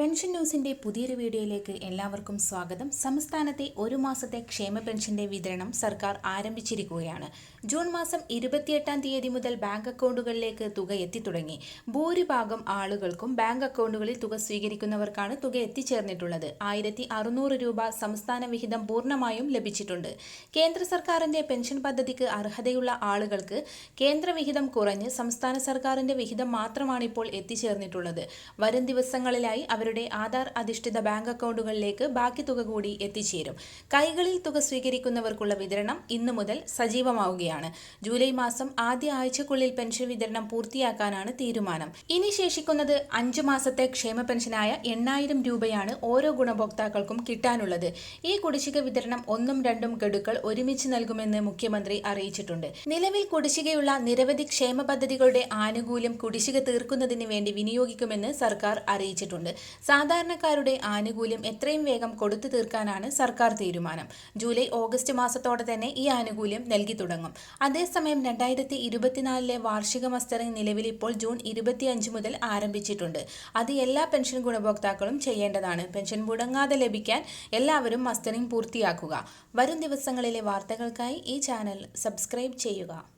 Pension ന്യൂസിന്റെ പുതിയൊരു വീഡിയോയിലേക്ക് എല്ലാവർക്കും സ്വാഗതം. സംസ്ഥാനത്തെ ഒരു മാസത്തെ ക്ഷേമ പെൻഷന്റെ വിതരണം സർക്കാർ ആരംഭിച്ചിരിക്കുകയാണ്. ജൂൺ മാസം ഇരുപത്തിയെട്ടാം തീയതി മുതൽ ബാങ്ക് അക്കൗണ്ടുകളിലേക്ക് തുക എത്തിത്തുടങ്ങി ഭൂരിഭാഗം ആളുകൾക്കും ബാങ്ക് അക്കൗണ്ടുകളിൽ തുക സ്വീകരിക്കുന്നവർക്കാണ് തുക എത്തിച്ചേർന്നിട്ടുള്ളത്. ആയിരത്തി അറുന്നൂറ് രൂപ സംസ്ഥാന വിഹിതം പൂർണമായും ലഭിച്ചിട്ടുണ്ട്. കേന്ദ്ര സർക്കാരിന്റെ പെൻഷൻ പദ്ധതിക്ക് അർഹതയുള്ള ആളുകൾക്ക് കേന്ദ്ര വിഹിതം കുറഞ്ഞ് സംസ്ഥാന സർക്കാരിന്റെ വിഹിതം മാത്രമാണ് ഇപ്പോൾ എത്തിച്ചേർന്നിട്ടുള്ളത്. വരും ദിവസങ്ങളിലായി അവരുടെ ആധാർ അധിഷ്ഠിത ബാങ്ക് അക്കൗണ്ടുകളിലേക്ക് ബാക്കി തുക കൂടി എത്തിച്ചേരും. കൈകളിൽ തുക സ്വീകരിക്കുന്നവർക്കുള്ള വിതരണം ഇന്നു മുതൽ സജീവമാവുകയാണ്. ജൂലൈ മാസം ആദ്യ ആഴ്ചക്കുള്ളിൽ പെൻഷൻ വിതരണം പൂർത്തിയാക്കാനാണ് തീരുമാനം. ഇനി ശേഷിക്കുന്നത് അഞ്ചു മാസത്തെ ക്ഷേമ പെൻഷനായ എണ്ണായിരം രൂപയാണ് ഓരോ ഗുണഭോക്താക്കൾക്കും കിട്ടാനുള്ളത്. ഈ കുടിശ്ശിക വിതരണം ഒന്നും രണ്ടും ഗഡുക്കൾ ഒരുമിച്ച് നൽകുമെന്ന് മുഖ്യമന്ത്രി അറിയിച്ചിട്ടുണ്ട്. നിലവിൽ കുടിശ്ശികയുള്ള നിരവധി ക്ഷേമ പദ്ധതികളുടെ ആനുകൂല്യം കുടിശ്ശിക തീർക്കുന്നതിന് വേണ്ടി വിനിയോഗിക്കുമെന്ന് സർക്കാർ അറിയിച്ചിട്ടുണ്ട്. സാധാരണക്കാരുടെ ആനുകൂല്യം എത്രയും വേഗം കൊടുത്തു തീർക്കാനാണ് സർക്കാർ തീരുമാനം. ജൂലൈ ഓഗസ്റ്റ് മാസത്തോടെ തന്നെ ഈ ആനുകൂല്യം നൽകി തുടങ്ങും. അതേസമയം രണ്ടായിരത്തി ഇരുപത്തിനാലിലെ വാർഷിക മസ്റ്ററിംഗ് നിലവിൽ ഇപ്പോൾ ജൂൺ ഇരുപത്തിയഞ്ച് മുതൽ ആരംഭിച്ചിട്ടുണ്ട്. അത് എല്ലാ പെൻഷൻ ഗുണഭോക്താക്കളും ചെയ്യേണ്ടതാണ്. പെൻഷൻ മുടങ്ങാതെ ലഭിക്കാൻ എല്ലാവരും മസ്റ്ററിംഗ് പൂർത്തിയാക്കുക. വരും ദിവസങ്ങളിലെ വാർത്തകൾക്കായി ഈ ചാനൽ സബ്സ്ക്രൈബ് ചെയ്യുക.